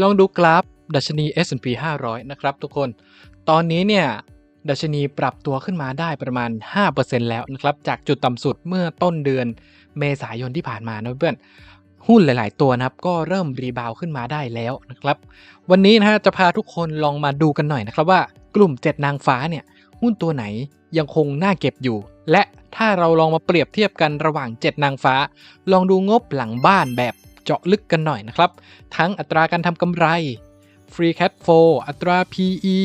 ลองดูกราฟดัชนี S&P 500 นะครับทุกคน ตอนนี้เนี่ยดัชนีปรับตัวขึ้นมาได้ประมาณ 5%แล้วนะครับ จากจุดต่ำสุดเมื่อต้นเดือนเมษายนที่ผ่านมานะเพื่อนหุ้นหลาย ๆ ตัวนะครับก็เริ่มรีบาวขึ้นมาได้แล้วนะครับ วันนี้นะฮะจะพาทุกคนลองมาดูกันหน่อยนะครับว่ากลุ่ม 7 นางฟ้าเนี่ยหุ้นตัวไหนยังคงน่าเก็บอยู่ และถ้าเราลองมาเปรียบเทียบกันระหว่าง 7 นางฟ้า ลองดูงบหลังบ้านแบบ เจาะลึกกันหน่อยนะครับ ทั้งอัตราการทำกำไร Free Cash Flow อัตรา PE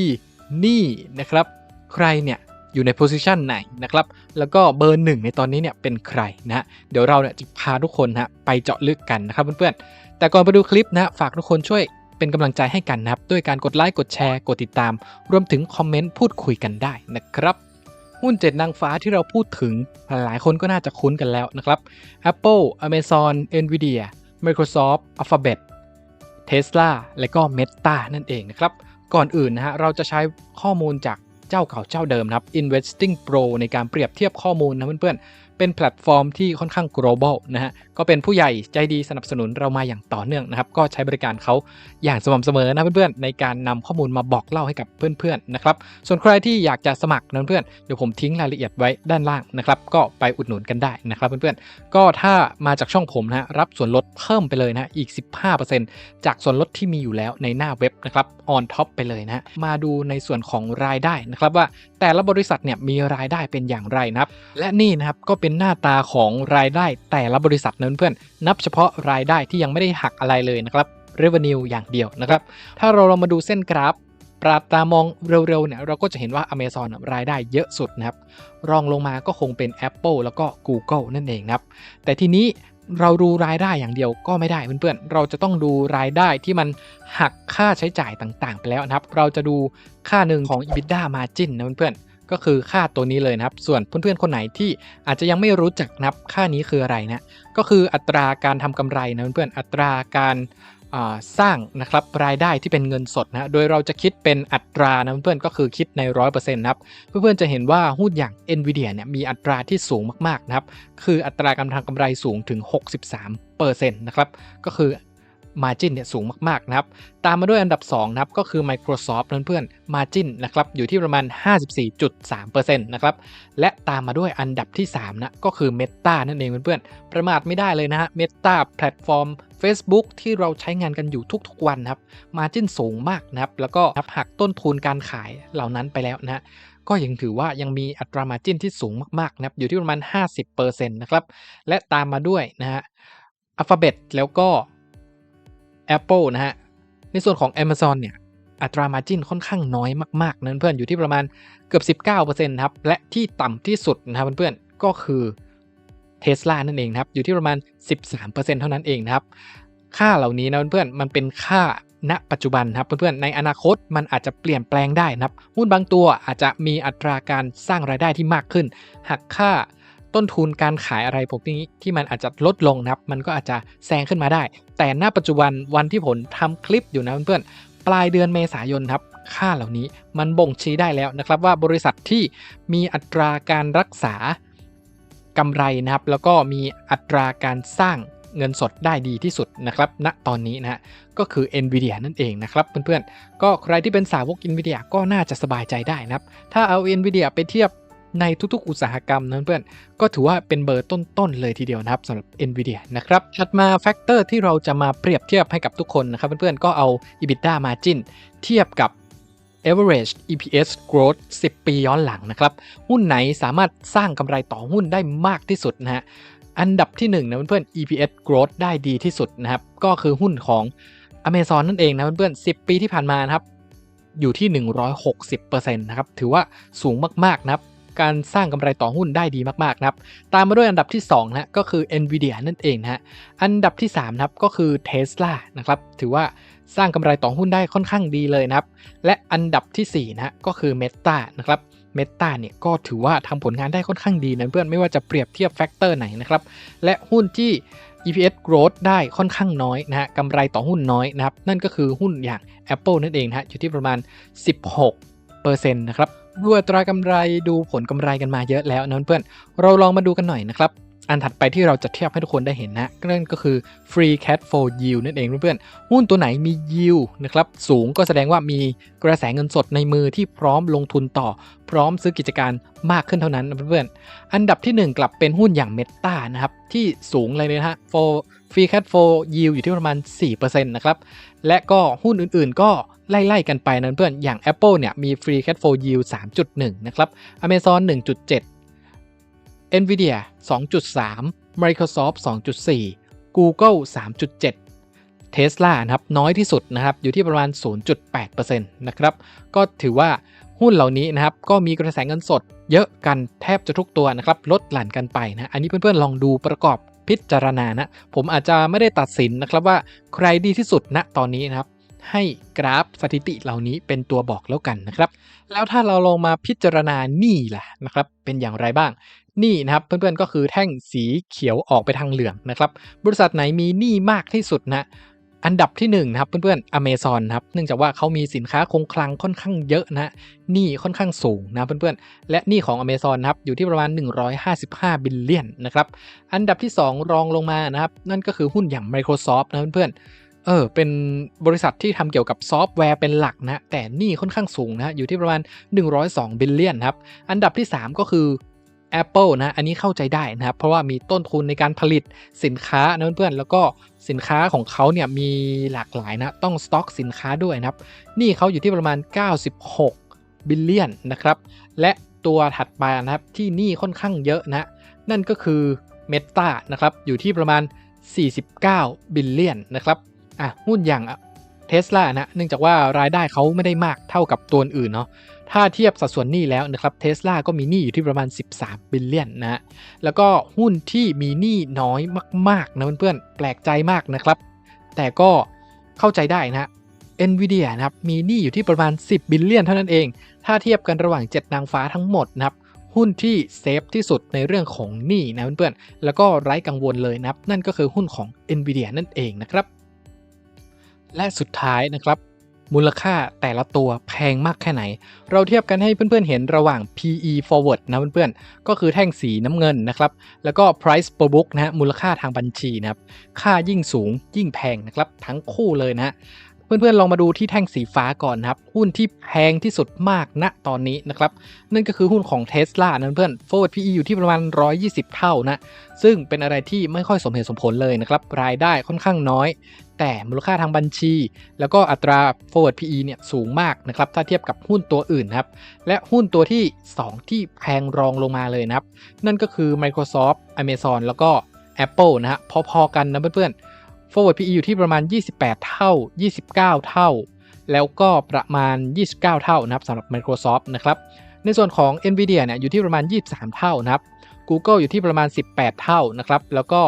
หนี้นะครับ ใครเนี่ยอยู่ในโพซิชันไหนนะครับ แล้วก็เบอร์หนึ่งในตอนนี้เนี่ยเป็นใครนะเดี๋ยวเราเนี่ยจะพาทุกคนนะฮะไปเจาะลึกกันนะครับเพื่อนๆ แต่ก่อนไปดูคลิปนะฝากทุกคนช่วยเป็นกำลังใจให้กันนะครับ ด้วยการกดไลค์ กดแชร์ กดติดตาม รวมถึงคอมเมนต์พูดคุยกันได้นะครับ หุ้นเจ็ดนางฟ้าที่เราพูดถึงหลายคนก็น่าจะคุ้นกันแล้วนะครับ Apple Amazon Nvidia Microsoft Alphabet Tesla และก็ Meta นั่นเองนะครับ ก่อนอื่นนะฮะเราจะใช้ข้อมูลจากเจ้าเก่าเจ้าเดิมนะครับ Investing Pro ในการเปรียบเทียบข้อมูลนะเพื่อนๆ เป็นแพลตฟอร์มที่ค่อนข้าง global นะฮะ ก็เป็นผู้ใหญ่ใจดีสนับสนุนเรามาอย่างต่อเนื่องนะครับ ก็ใช้บริการเขาอย่างสม่ำเสมอนะเพื่อนๆในการนำข้อมูลมาบอกเล่าให้กับเพื่อนๆนะครับ ส่วนใครที่อยากจะสมัครนะเพื่อนๆเดี๋ยวผมทิ้งรายละเอียดไว้ด้านล่างนะครับ ก็ไปอุดหนุนกันได้นะครับเพื่อนๆก็ถ้ามาจากช่องผมนะฮะรับส่วนลดเพิ่มไปเลยนะอีก 15%จากส่วนลดที่มีอยู่แล้วในหน้าเว็บนะครับ on top ไปเลยนะมาดูในส่วนของรายได้นะครับว่าแต่ละบริษัทเนี่ยมีรายได้เป็นอย่างไรนะครับ และนี่นะครับก็เป็นหน้าตาของรายได้แต่ละบริษัทนั้นเพื่อนนับเฉพาะรายได้ที่ยังไม่ได้หักอะไรเลยนะครับ revenue อย่างเดียวนะครับ ถ้าเราลองมาดูเส้นกราฟปราบตามองเร็วๆเนี่ยเราก็จะเห็นว่า Amazon รายได้เยอะสุดนะครับ รองลงมาก็คงเป็น Apple แล้วก็ Google นั่นเองนะครับ แต่ทีนี้เราดูรายได้อย่างเดียวก็ไม่ได้เพื่อนๆ เราจะต้องดูรายได้ที่มันหักค่าใช้จ่ายต่างๆ ไปแล้วนะครับ เราจะดูค่าหนึ่งของ EBITDA margin นะเพื่อนๆ ก็คือค่าตัวนี้เลยนะครับ ส่วนเพื่อนๆคนไหนที่อาจจะยังไม่รู้จักนับค่านี้คืออะไรนะ ก็คืออัตราการทำกำไรนะเพื่อนๆอัตราการสร้างนะครับรายได้ที่เป็นเงินสดนะโดยเราจะคิดเป็นอัตรานะเพื่อนๆก็คือคิดใน 100%นะครับเพื่อนๆจะเห็นว่าหุ้นอย่าง NVIDIA เนี่ยมีอัตราที่สูงมากๆนะครับคืออัตราการทำกำไรสูงถึง 63%นะครับก็คือ Margin เนี่ยสูงมากๆนะครับ ตามมาด้วยอันดับ2นะครับก็คือ Microsoft เพื่อนๆ Margin นะครับอยู่ที่ประมาณ 54.3%นะครับ และตามมาด้วยอันดับที่3นะก็คือ Meta นั่นเองเพื่อนๆ ประมาทไม่ได้เลยนะฮะ Meta แพลตฟอร์ม Facebook ที่เราใช้งานกันอยู่ทุกๆวันนะครับ Margin สูงมากนะครับ แล้วก็หักต้นทุนการขายเหล่านั้นไปแล้วนะก็ยังถือว่ายังมีอัตรา Margin ที่สูงมากๆนะครับอยู่ที่ประมาณ 50%นะครับ และตามมาด้วยนะฮะ Alphabet แล้วก็ Apple นะฮะ ในส่วนของ Amazon เนี่ย อัตรา Margin ค่อนข้างน้อยมากๆนั้นเพื่อนอยู่ที่ประมาณเกือบ 19%ครับ และที่ต่ำที่สุดนะครับเพื่อนๆก็คือ Tesla นั่นเองครับอยู่ที่ประมาณ 13%เท่านั้นเองนะครับ ค่าเหล่านี้นะเพื่อนๆมันเป็นค่าณปัจจุบันครับเพื่อนๆในอนาคตมันอาจจะเปลี่ยนแปลงได้นะครับหุ้นบางตัวอาจจะมีอัตราการสร้างรายได้ที่มากขึ้นหักค่า ต้นทุนการขายอะไรพวกนี้ที่มันอาจจะลดลงนะครับ มันก็อาจจะแซงขึ้นมาได้ แต่ณปัจจุบันวันที่ผมทำคลิปอยู่นะเพื่อนๆปลายเดือนเมษายนครับค่าเหล่านี้มันบ่งชี้ได้แล้วนะครับว่าบริษัทที่มีอัตราการรักษากำไรนะครับ แล้วก็มีอัตราการสร้างเงินสดได้ดีที่สุดนะครับณตอนนี้นะฮะก็คือ NVIDIA นั่นเองนะครับเพื่อนๆ ก็ใครที่เป็นสาวก NVIDIA ก็น่าจะสบายใจได้นะครับ ถ้าเอา NVIDIA ไปเทียบ ในทุกๆ อุตสาหกรรมนะเพื่อน ก็ถือว่าเป็นเบอร์ต้นๆ เลยทีเดียวนะครับสำหรับ NVIDIA นะครับถัดมาแฟกเตอร์ที่เราจะมาเปรียบเทียบให้กับทุกคนนะครับเพื่อนๆ ก็เอา EBITDA margin เทียบกับ average EPS growth 10 ปีย้อนหลังนะครับ หุ้นไหนสามารถสร้างกำไรต่อหุ้นได้มากที่สุดนะฮะอันดับที่ 1 นะเพื่อนๆ EPS growth ได้ดีที่สุดนะครับ ก็คือหุ้นของ Amazon นั่นเองนะเพื่อนๆ10 ปีที่ผ่านมานะครับ อยู่ที่ 160%นะครับ ถือว่าสูงมากๆนะครับ การสร้างกำไรต่อหุ้นได้ดีมากๆนะครับ ตามมาด้วยอันดับที่2นะก็คือ Nvidia นั่นเองนะฮะ อันดับที่3นะครับก็คือ Tesla นะครับ ถือว่าสร้างกำไรต่อหุ้นได้ค่อนข้างดีเลยนะครับ และอันดับที่4นะฮะก็คือ Meta นะครับ Meta เนี่ยก็ถือว่าทำผลงานได้ค่อนข้างดีนะเพื่อนไม่ว่าจะเปรียบเทียบแฟกเตอร์ไหนนะครับ และหุ้นที่ EPS growth ได้ค่อนข้างน้อยนะฮะกำไรต่อหุ้นน้อยนะครับ นั่นก็คือหุ้นอย่าง Apple นั่นเองนะฮะอยู่ที่ประมาณ 16%นะครับ ดูอัตรากำไรดูผลกำไรกันมาเยอะแล้วนะเพื่อนเราลองมาดูกันหน่อยนะครับ อันถัดไปที่เราจะเทียบให้ทุกคนได้เห็นนะนั่นก็คือ free cash flow yield นั่นเองเพื่อนๆหุ้นตัวไหนมี yield นะครับสูงก็แสดงว่ามีกระแสเงินสดในมือที่พร้อมลงทุนต่อ พร้อมซื้อกิจการมากขึ้นเท่านั้นนเพื่อนๆอันดับที่ 1 กลับเป็นหุ้นอย่าง Meta นะครับที่สูงเลยนะฮะ for free cash flow yield อยู่ที่ประมาณ 4%นะครับและก็หุ้นอื่นๆก็ ไล่ๆกันไปนะเพื่อนอย่าง Apple เนี่ยมี free cash flow yield 3.1 นะครับ Amazon 1.7 Nvidia 2.3 Microsoft 2.4 Google 3.7 Tesla นะครับน้อยที่สุดนะครับอยู่ที่ประมาณ 0.8%นะครับก็ถือว่าหุ้นเหล่านี้นะครับก็มีกระแสเงินสดเยอะกันแทบจะทุกตัวนะครับลดหลั่นกันไปนะอันนี้เพื่อนๆลองดูประกอบพิจารณานะ ผมอาจจะไม่ได้ตัดสินนะครับว่าใครดีที่สุดณตอนนี้นะครับ ให้กราฟสถิติเหล่านี้เป็นตัวบอกแล้วกันนะครับ แล้วถ้าเราลงมาพิจารณาหนี้ล่ะนะครับ เป็นอย่างไรบ้างหนี้นะครับเพื่อนๆก็คือแท่งสีเขียวออกไปทางเหลืองนะครับ บริษัทไหนมีหนี้มากที่สุดนะอันดับที่1นนะครับเพื่อนๆอเมซอนครับเนื่องจากว่าเขามีสินค้าคงคลังค่อนข้างเยอะนะหนี้ค่อนข้างสูงนะเพื่อนๆและหนี้ของอเมซอนครับอยู่ที่ประมาณ 155 บิลเลียนนะครับอันดับที่ 2 รองลงมานะครับนั่นก็คือหุ้นอย่าง Microsoft นะเพื่อนๆ เออ เป็นบริษัทที่ทำเกี่ยวกับซอฟต์แวร์เป็นหลักนะ แต่หนี้ค่อนข้างสูงนะ อยู่ที่ประมาณ 102 บิลเลียนครับ อันดับที่ 3 ก็คือ Apple นะ อันนี้เข้าใจได้นะครับ เพราะว่ามีต้นทุนในการผลิตสินค้านะเพื่อนๆ แล้วก็สินค้าของเขาเนี่ยมีหลากหลายนะ ต้องสต็อกสินค้าด้วยนะครับ นี้เขาอยู่ที่ประมาณ 96 บิลเลียนนะครับ และตัวถัดไปนะครับที่นี้ค่อนข้างเยอะนะ นั่นก็คือ Meta นะครับ อยู่ที่ประมาณ 49 บิลเลียนนะครับ อะหุ้นอย่างเทสลานะเนื่องจากว่ารายได้เขาไม่ได้มากเท่ากับตัวอื่นเนาะถ้าเทียบสัดส่วนหนี้แล้วนะครับเทสลาก็มีหนี้อยู่ที่ประมาณ 13 บิลเลียนนะแล้วก็หุ้นที่มีหนี้น้อยมากๆนะเพื่อนๆแปลกใจมากนะครับ แต่ก็เข้าใจได้นะฮะ NVIDIA นะครับมีหนี้อยู่ที่ประมาณ 10 บิลเลียนเท่านั้นเอง ถ้าเทียบกันระหว่าง 7 นางฟ้าทั้งหมดนะครับหุ้นที่เซฟที่สุดในเรื่องของหนี้นะเพื่อนๆแล้วก็ไร้กังวลเลยนะครับนั่นก็คือหุ้นของ NVIDIA นั่นเองนะครับ และสุดท้ายนะครับ มูลค่าแต่ละตัวแพงมากแค่ไหน เราเทียบกันให้เพื่อนๆเห็นระหว่าง PE forward นะเพื่อนๆ ก็คือแท่งสีน้ำเงินนะครับ แล้วก็ price per book นะฮะมูลค่าทางบัญชีนะครับ ค่ายิ่งสูงยิ่งแพงนะครับทั้งคู่เลยนะฮะเพื่อนๆ ลองมาดูที่แท่งสีฟ้าก่อนนะครับ หุ้นที่แพงที่สุดมากณตอนนี้นะครับ นั่นก็คือหุ้นของ Tesla นะเพื่อน forward PE อยู่ที่ประมาณ 120 เท่านะ ซึ่งเป็นอะไรที่ไม่ค่อยสมเหตุสมผลเลยนะครับ รายได้ค่อนข้างน้อย แต่มูลค่าทางบัญชี แล้วก็อัตรา forward PE เนี่ยสูงมากนะครับถ้าเทียบกับหุ้นตัวอื่นนะครับและหุ้นตัวที่ 2 ที่แพงรองลงมาเลยนะครับ นั่นก็คือ Microsoft Amazon แล้วก็ Apple นะฮะพอๆกันนะเพื่อนๆ forward PE อยู่ที่ประมาณ 28 เท่า 29 เท่า แล้วก็ประมาณ 29 เท่านะครับสำหรับ Microsoft นะครับในส่วนของ Nvidia เนี่ยอยู่ที่ประมาณ 23 เท่านะครับ Google อยู่ที่ประมาณ 18 เท่านะครับ แล้วก็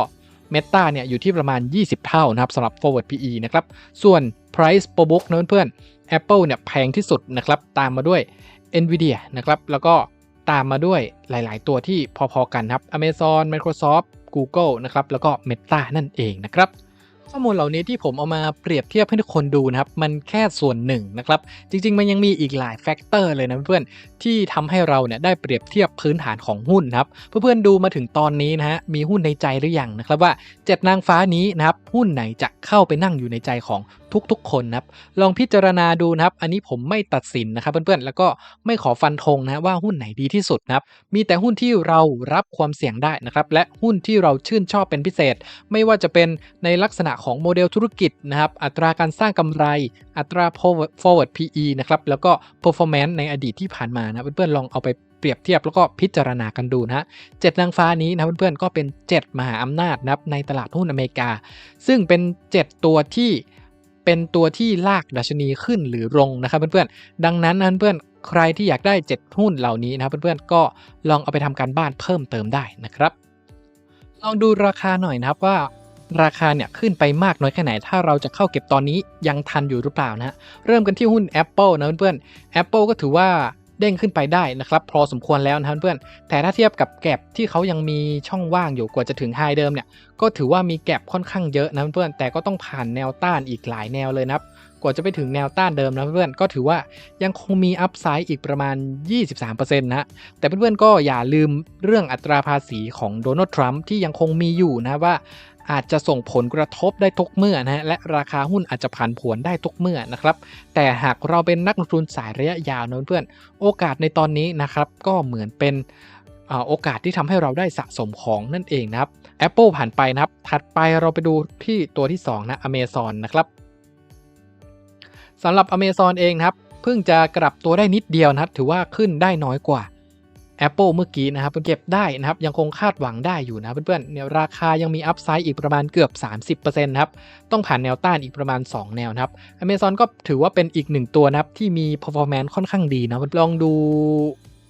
Meta เนี่ยอยู่ที่ประมาณ 20 เท่านะครับสำหรับ forward PE นะครับ ส่วน price per book นะเพื่อนๆ Apple เนี่ยแพงที่สุดนะครับ ตามมาด้วย Nvidia นะครับ แล้วก็ตามมาด้วยหลาย ๆ ตัวที่พอ ๆ กันครับ Amazon Microsoft Google นะครับ แล้วก็ Meta นั่นเองนะครับ ข้อมูลเหล่านี้ที่ผมเอามาเปรียบเทียบให้ทุกคนดูนะครับ มันแค่ส่วนหนึ่งนะครับ จริง ๆ มันยังมีอีกหลายแฟกเตอร์เลยนะเพื่อนที่ทำให้เราเนี่ยได้เปรียบเทียบพื้นฐานของหุ้นครับเพื่อนๆดูมาถึงตอนนี้นะฮะมีหุ้นในใจหรือยังนะครับว่า 7 นางฟ้านี้นะครับหุ้นไหนจะเข้าไปนั่งอยู่ในใจของ ทุกๆ คนนะครับ ลองพิจารณาดูนะครับ อันนี้ผมไม่ตัดสินนะครับ เพื่อนๆ แล้วก็ไม่ขอฟันธงนะว่าหุ้นไหนดีที่สุดนะครับ มีแต่หุ้นที่เรารับความเสี่ยงได้นะครับ และหุ้นที่เราชื่นชอบเป็นพิเศษ ไม่ว่าจะเป็นในลักษณะของโมเดลธุรกิจนะครับ อัตราการสร้างกำไร อัตรา forward PE นะครับ แล้วก็ performance ในอดีตที่ผ่านมานะเพื่อนๆ ลองเอาไปเปรียบเทียบแล้วก็พิจารณากันดูนะฮะเจ็ดนางฟ้านี้นะเพื่อนๆ ก็เป็น 7 มหาอำนาจนับในตลาดหุ้นอเมริกา ซึ่งเป็น 7 ตัวที่ เป็นตัวที่ลากดัชนีขึ้นหรือลงนะครับเพื่อนๆ ดังนั้นนะเพื่อนๆ ใครที่อยากได้ 7 หุ้นเหล่านี้นะครับเพื่อนๆ ก็ลองเอาไปทำการบ้านเพิ่มเติมได้นะครับ ลองดูราคาหน่อยนะครับว่าราคาเนี่ยขึ้นไปมากน้อยแค่ไหน ถ้าเราจะเข้าเก็บตอนนี้ยังทันอยู่หรือเปล่านะฮะเริ่มกันที่หุ้น Apple นะเพื่อนๆ Apple ก็ถือว่า เด้งขึ้นไปได้นะครับพอสมควรแล้วนะครับเพื่อนแต่ถ้าเทียบกับแก็บที่เขายังมีช่องว่างอยู่กว่าจะถึงไฮเดิมเนี่ยก็ถือว่ามีแก็บค่อนข้างเยอะนะเพื่อนแต่ก็ต้องผ่านแนวต้านอีกหลายแนวเลยนะครับกว่าจะไปถึงแนวต้านเดิมนะเพื่อนๆก็ถือว่ายังคงมีอัพไซด์อีกประมาณ 23%นะแต่เพื่อนๆก็อย่าลืมเรื่องอัตราภาษีของโดนัลด์ทรัมป์ที่ยังคงมีอยู่นะว่า อาจจะส่งผลกระทบได้ทุกเมื่อนะฮะและราคาหุ้นอาจจะผันผวนได้ทุกเมื่อนะครับ แต่หากเราเป็นนักลงทุนสายระยะยาวนะเพื่อนโอกาสในตอนนี้นะครับก็เหมือนเป็นโอกาสที่ทำให้เราได้สะสมของนั่นเองนะครับ Apple ผ่านไปนะครับ ถัดไปเราไปดูที่ตัวที่ 2 นะ Amazon นะครับสำหรับ Amazon เองนะครับเพิ่งจะกลับตัวได้นิดเดียวนะครับถือว่าขึ้นได้น้อยกว่า Apple เมื่อกี้นะครับเก็บได้นะครับยังคงคาดหวังได้อยู่นะเพื่อนๆเนี่ยราคายังมีอัพไซด์อีกประมาณเกือบ 30%นะครับต้องผ่านแนวต้านอีกประมาณ 2 แนวนะครับ Amazon ก็ถือว่าเป็นอีกหนึ่งตัวนะครับที่มี performance ค่อนข้างดีนะลองดู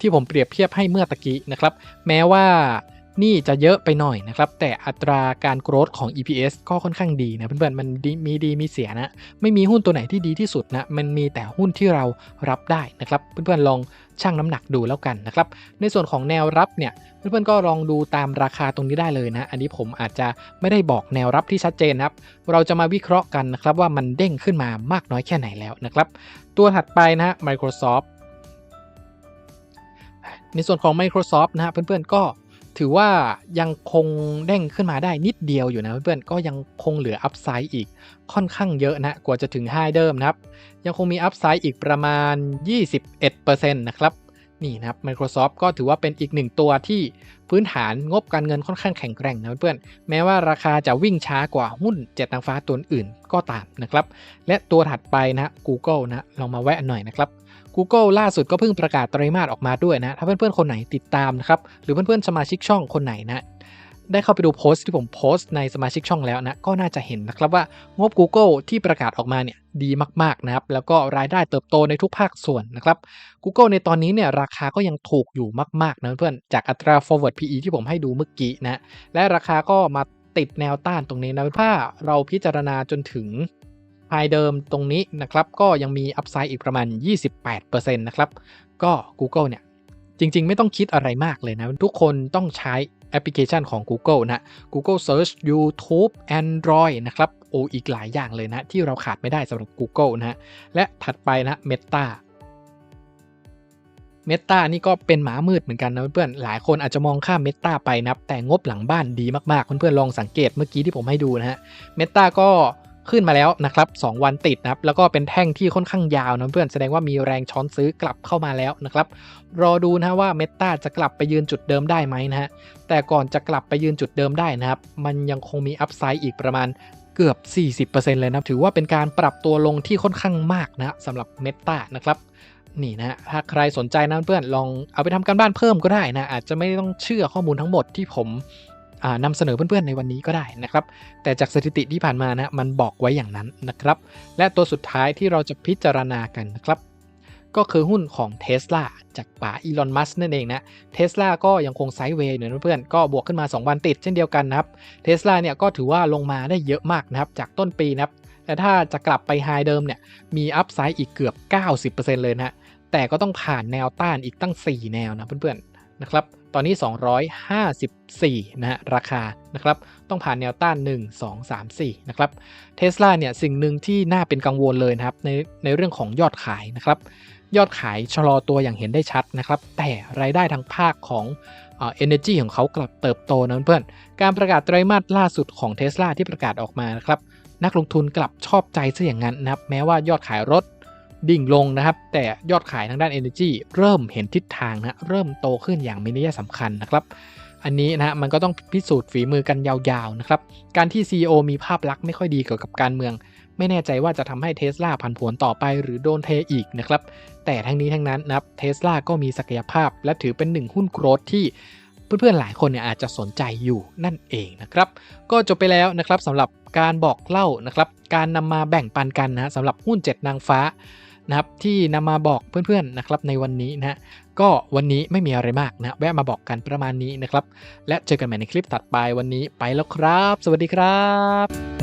ที่ผมเปรียบเทียบให้เมื่อตะกี้นะครับแม้ว่านี่จะเยอะไปหน่อยนะครับ แต่อัตราการโกรธของ EPS ก็ค่อนข้างดีนะเพื่อนๆ มันมีดีมีเสียนะ ไม่มีหุ้นตัวไหนที่ดีที่สุดนะ มันมีแต่หุ้นที่เรารับได้นะครับ เพื่อนๆ ลอง ชั่งน้ำหนักดูแล้วกันนะครับ ในส่วนของแนวรับเนี่ยเพื่อนๆก็ลองดูตามราคาตรงนี้ได้เลยนะ อันนี้ผมอาจจะไม่ได้บอกแนวรับที่ชัดเจนนะครับ เราจะมาวิเคราะห์กันนะครับว่ามันเด้งขึ้นมามากน้อยแค่ไหนแล้วนะครับ ตัวถัดไปนะฮะ Microsoft ในส่วนของ Microsoft นะฮะเพื่อนๆก็ ถือว่ายังคงเด้งขึ้นมาได้นิดเดียวอยู่นะเพื่อนๆก็ยังคงเหลืออัพไซด์อีกค่อนข้างเยอะนะกว่าจะถึงไฮเดิมนะครับ ยังคงมีอัพไซด์อีกประมาณ 21%นะครับนี่นะครับ Microsoft ก็ถือว่าเป็นอีกหนึ่งตัวที่พื้นฐานงบการเงินค่อนข้างแข็งแกร่งนะเพื่อนๆแม้ว่าราคาจะวิ่งช้ากว่าหุ้นเจ็ดนางฟ้าตัวอื่นก็ตามนะครับ และตัวถัดไปนะ Google นะลองมาแวะหน่อยนะครับ Google ล่าสุดก็เพิ่งประกาศไตรมาสออกมาด้วยนะ ถ้าเพื่อนๆ คนไหนติดตามนะครับ หรือเพื่อนๆ สมาชิกช่องคนไหนนะ ได้เข้าไปดูโพสต์ที่ผมโพสต์ในสมาชิกช่องแล้วนะ ก็น่าจะเห็นนะครับว่างบ Google ที่ประกาศออกมาเนี่ยดีมากๆนะครับ แล้วก็รายได้เติบโตในทุกภาคส่วนนะครับ Google ในตอนนี้เนี่ยราคาก็ยังถูกอยู่มากๆนะเพื่อนจากอัตรา forward PE ที่ผมให้ดูเมื่อกี้นะ และราคาก็มาติดแนวต้านตรงนี้นะถ้าเราพิจารณาจนถึง ไฮเดิมตรงนี้นะครับ ก็ยังมีอัพไซด์อีกประมาณ 28%นะครับ ก็ Google เนี่ย จริง ๆ ไม่ต้องคิดอะไรมากเลยนะ ทุกคนต้องใช้แอปพลิเคชันของ Google นะ Google Search YouTube Android นะครับ โออีกหลายอย่างเลยนะ ที่เราขาดไม่ได้สำหรับ Google นะฮะและถัดไปนะ Meta Meta นี่ก็เป็นหมามืดเหมือนกันนะเพื่อนๆ หลายคนอาจจะมองข้าม Meta ไปนะแต่งบหลังบ้านดีมากๆ เพื่อนๆ ลองสังเกตเมื่อกี้ที่ผมให้ดูนะฮะ Meta ก็ ขึ้นมาแล้วนะครับ 2 วันติดนะครับ แล้วก็เป็นแท่งที่ค่อนข้างยาวนะเพื่อนแสดงว่ามีแรงช้อนซื้อกลับเข้ามาแล้วนะครับ รอดูนะว่า Meta จะกลับไปยืนจุดเดิมได้ไหมนะฮะแต่ก่อนจะกลับไปยืนจุดเดิมได้นะครับ มันยังคงมีอัพไซด์อีกประมาณเกือบ 40%เลยนะถือว่าเป็นการปรับตัวลงที่ค่อนข้างมากนะสำหรับ Meta นะครับนี่นะถ้าใครสนใจนะเพื่อนลองเอาไปทำการบ้านเพิ่มก็ได้นะอาจจะไม่ต้องเชื่อข้อมูลทั้งหมดที่ผม นำเสนอเพื่อนๆในวันนี้ก็ได้นะครับ แต่จากสถิติที่ผ่านมานะมันบอกไว้อย่างนั้นนะครับ และตัวสุดท้ายที่เราจะพิจารณากันนะครับ ก็คือหุ้นของ t ท s l a จากป๋าอีลอนมัสนั่นเองนะเทสลาก็ยังคงไซด์เวย์อยู่นเพื่อนก็บวกขึ้นมา 2 วันติดเช่นเดียวกันนะครับเทสลาเนี่ยก็ถือว่าลงมาได้เยอะมากนะครับจากต้นปีนะครับแต่ถ้าจะกลับไปไฮเดิมเนี่ยมีอัพไซด์อีกเกือบ 90%เลยนะแต่ก็ต้องผ่านแนวต้านอีกตั้ง 4 แนวนะเพื่อนๆนะครับ ตอนนี้ 254 นะฮะราคานะครับต้องผ่านแนวต้าน 1 2 3 4 นะครับเทสลาเนี่ยสิ่งหนึ่งที่น่าเป็นกังวลเลยนะครับในในเรื่องของยอดขายนะครับยอดขายชะลอตัวอย่างเห็นได้ชัดนะครับ แต่รายได้ทางภาคของเอเนจีของเขากลับเติบโตนะเพื่อนการประกาศไตรมาสล่าสุดของเท s l a ที่ประกาศออกมานะครับนักลงทุนกลับชอบใจซะอย่างนั้นนะครับแม้ว่ายอดขายรถ ดิ่งลงนะครับ แต่ยอดขายทางด้าน Energy เริ่มเห็นทิศทางนะเริ่มโตขึ้นอย่างมีนัยสำคัญนะครับอันนี้นะมันก็ต้องพิสูจน์ฝีมือกันยาวๆนะครับ การที่ CEO มีภาพลักษณ์ไม่ค่อยดีเกี่ยวกับการเมือง ไม่แน่ใจว่าจะทำให้เท s l a ผันผวนต่อไปหรือโดนเทอีกนะครับ แต่ทั้งนี้ทั้งนั้นนะครับเท s l a ก็มีศักยภาพ และถือเป็นหนึ่งหุ้นโกรดที่เพื่อนๆหลายคนเนี่ยอาจจะสนใจอยู่นั่นเองนะครับ ก็จบไปแล้วนะครับสำหรับการบอกเล่านะครับ การนำมาแบ่งปันกันนะสำหรับหุ้น 7 นางฟ้า นะครับที่นำมาบอกเพื่อนๆนะครับในวันนี้นะฮะก็วันนี้ไม่มีอะไรมากนะแวะมาบอกกันประมาณนี้นะครับ และเจอกันใหม่ในคลิปถัดไปวันนี้ไปแล้วครับ สวัสดีครับ